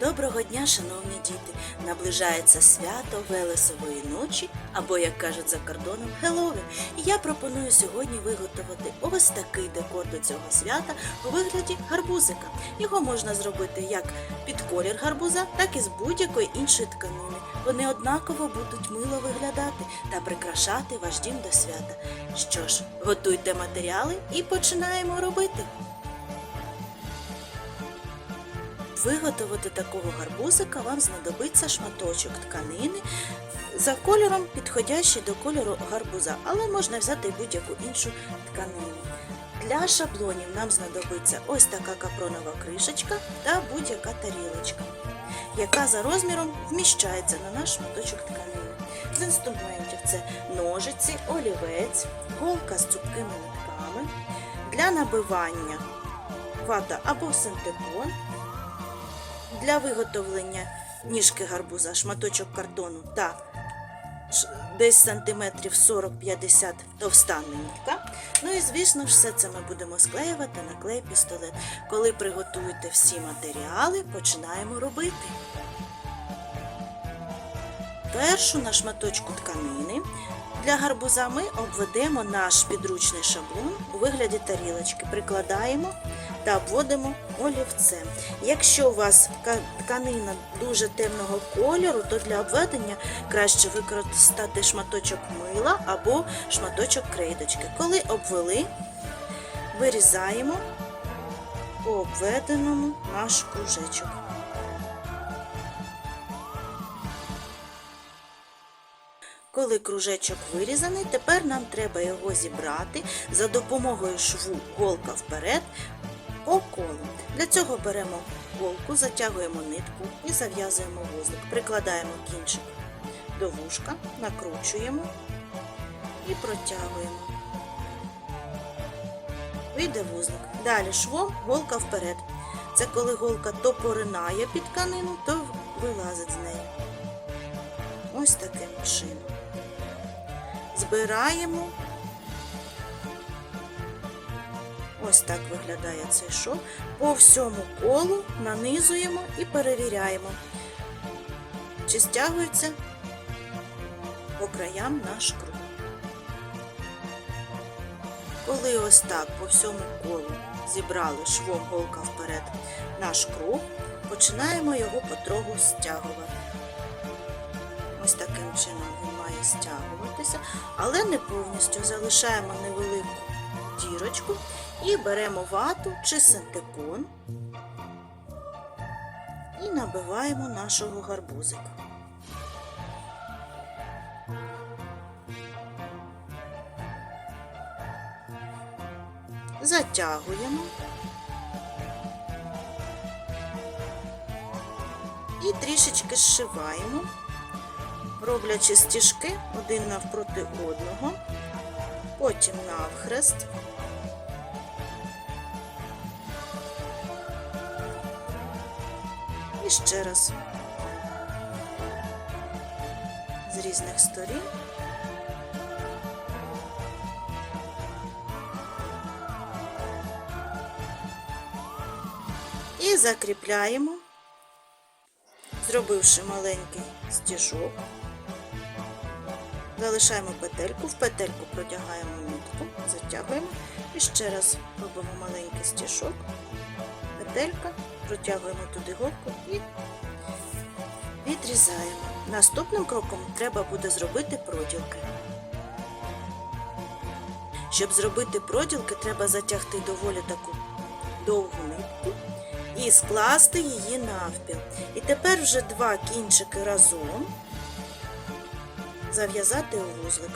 Доброго дня, шановні діти! Наближається свято Велесової ночі, або, як кажуть за кордоном, Хеллоуін. І я пропоную сьогодні виготовити ось такий декор до цього свята у вигляді гарбузика. Його можна зробити як під колір гарбуза, так і з будь-якої іншої тканини. Вони однаково будуть мило виглядати та прикрашати ваш дім до свята. Що ж, готуйте матеріали і починаємо робити. Виготовити такого гарбузика вам знадобиться шматочок тканини за кольором, підходящий до кольору гарбуза, але можна взяти будь-яку іншу тканину. Для шаблонів нам знадобиться ось така капронова кришечка та будь-яка тарілочка, яка за розміром вміщається на наш шматочок тканини. З інструментів це ножиці, олівець, голка з цупкими нитками, для набивання вата або синтепон, для виготовлення ніжки гарбуза шматочок картону та десь сантиметрів 40-50 товста нитка. Ну і звісно все це ми будемо склеювати на клей пістолет. Коли приготуєте всі матеріали, починаємо робити. Першу на шматочку тканини для гарбуза ми обведемо наш підручний шаблон у вигляді тарілочки, прикладаємо та обводимо олівцем. Якщо у вас тканина дуже темного кольору, то для обведення краще використати шматочок мила або шматочок крейдочки. Коли обвели, вирізаємо по обведеному наш кружечок. Коли кружечок вирізаний, тепер нам треба його зібрати за допомогою шву голка вперед по. Для цього беремо голку, затягуємо нитку і зав'язуємо вузлик. Прикладаємо кінчик до вушка, накручуємо і протягуємо. Вийде вузлик. Далі швом голка вперед. Це коли голка то поринає під тканину, то вилазить з неї. Ось таким чином. Збираємо. Ось так виглядає цей шов. По всьому колу нанизуємо і перевіряємо, чи стягується по краям наш круг. Коли ось так по всьому колу зібрали швом голка вперед наш круг, починаємо його потроху стягувати. Ось таким чином він має стягуватися, але не повністю залишаємо невелику дірочку і беремо вату чи синтепон і набиваємо нашого гарбузика. Затягуємо і трішечки зшиваємо роблячи стіжки один навпроти одного, потім навхрест. І ще раз з різних сторін. І закріпляємо, зробивши маленький стіжок. Залишаємо петельку, в петельку протягаємо нитку, затягуємо і ще раз робимо маленький стіжок, петелька, протягуємо туди голку і відрізаємо. Наступним кроком треба буде зробити проділки. Щоб зробити проділки, треба затягти доволі таку довгу нитку і скласти її навпіл. І тепер вже два кінчики разом зав'язати у вузлик.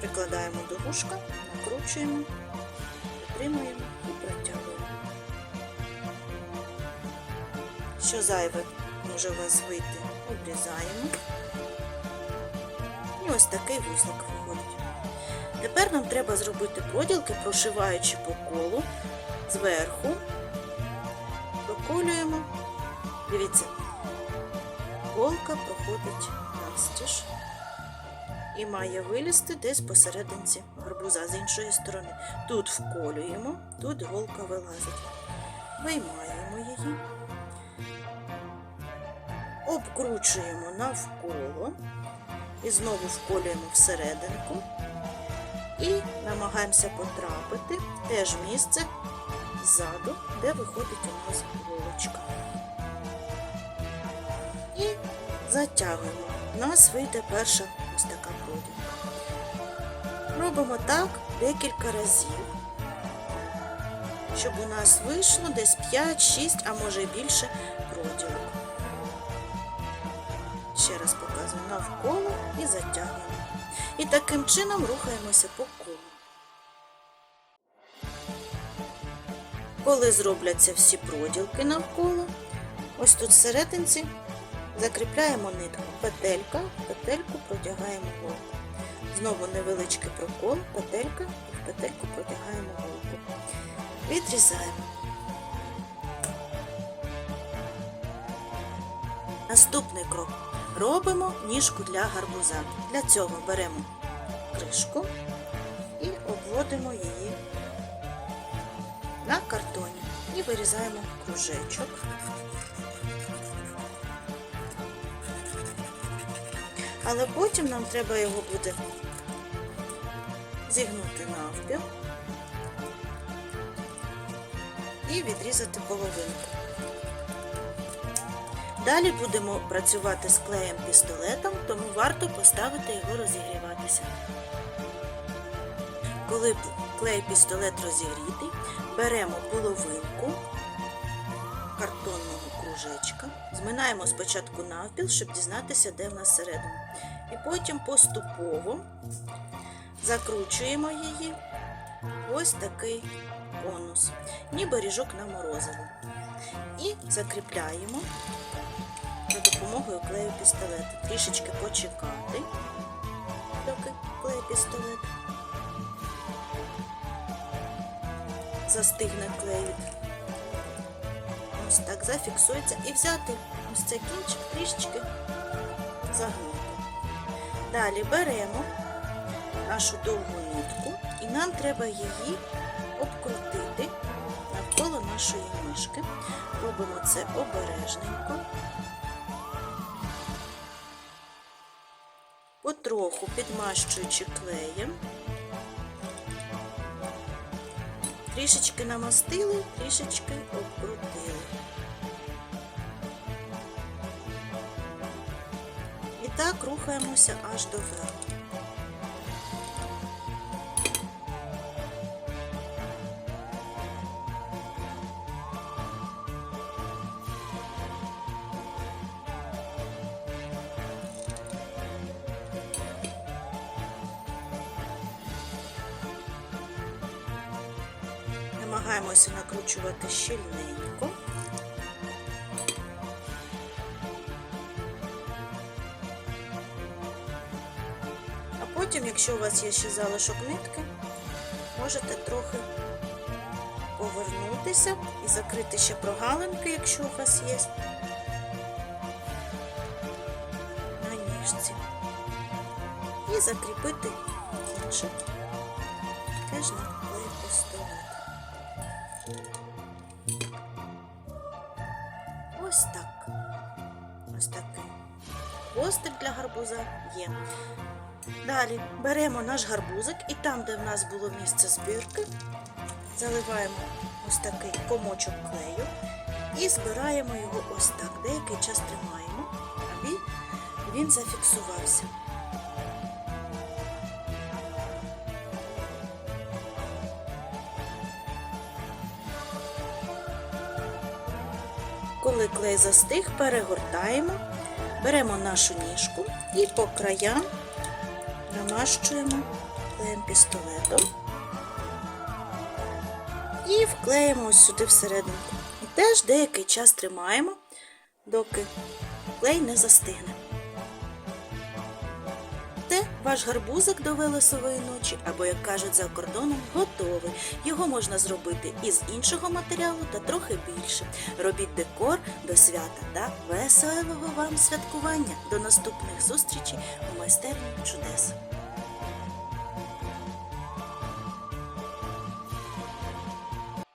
Прикладаємо до вушка, накручуємо, підтримуємо і протягуємо. Що зайве може у вас вийти, обрізаємо. І ось такий вузлик виходить. Тепер нам треба зробити проділки, прошиваючи по колу зверху, проколюємо. Дивіться, голка проходить навстіж і має вилізти десь посерединці гарбуза з іншої сторони. Тут вколюємо, тут голка вилазить. виймаємо її, обкручуємо навколо і знову вколюємо всерединку і намагаємося потрапити в місце ззаду, де виходить у нас голочка. Затягуємо. У нас вийде перша ось така проділка. Робимо так декілька разів, щоб у нас вийшло десь 5-6, а може і більше проділок. Ще раз показую навколо і затягуємо. І таким чином рухаємося по колу. Коли зробляться всі проділки навколо, ось тут всерединці закріпляємо нитку, петелька, петельку протягаємо голку. Знову невеличкий прокол, петелька і в петельку протягаємо голку. Відрізаємо. Наступний крок. Робимо ніжку для гарбуза. Для цього беремо кришку і обводимо її на картоні і вирізаємо кружечок. Але потім нам треба його буде зігнути навпіл і відрізати половинку. Далі будемо працювати з клеєм пістолетом, тому варто поставити його розігріватися. Коли клей пістолет розігрітий, беремо половинку зминаємо спочатку навпіл, щоб дізнатися, де в нас середина. І потім поступово закручуємо її ось такий конус, ніби ріжок на морозиво. І закріпляємо за допомогою клею пістолету. Трішечки почекати, доки клею пістолет застигне клеїт. Ось так зафіксується і взяти ось цей кінчик трішечки загнути. Далі беремо нашу довгу нитку і нам треба її обкрутити навколо нашої ніжки. Робимо це обережненько. Потроху підмащуючи клеєм. Трішечки намастили, трішечки обкрутили. Так рухаємося аж до верху. Намагаємося накручувати щільненько. Якщо у вас є ще залишок нитки, можете трохи повернутися і закрити ще прогалинки, якщо у вас є на ніжці. І закріпити інший теж клей пістолет. Ось так. Ось такий. Хвостик для гарбуза є. Далі беремо наш гарбузик і там, де в нас було місце збірки, заливаємо ось такий комочок клею і збираємо його ось так. Деякий час тримаємо, аби він зафіксувався. Коли клей застиг, перегортаємо, беремо нашу ніжку і по краям намащуємо клеєм пістолетом і вклеїмо ось сюди всерединку. І теж деякий час тримаємо, доки клей не застигне. Те, ваш гарбузик до велесової ночі, або, як кажуть за кордоном, готовий. Його можна зробити із іншого матеріалу та трохи більше. Робіть декор до свята та веселого вам святкування. До наступних зустрічей у майстерні чудес.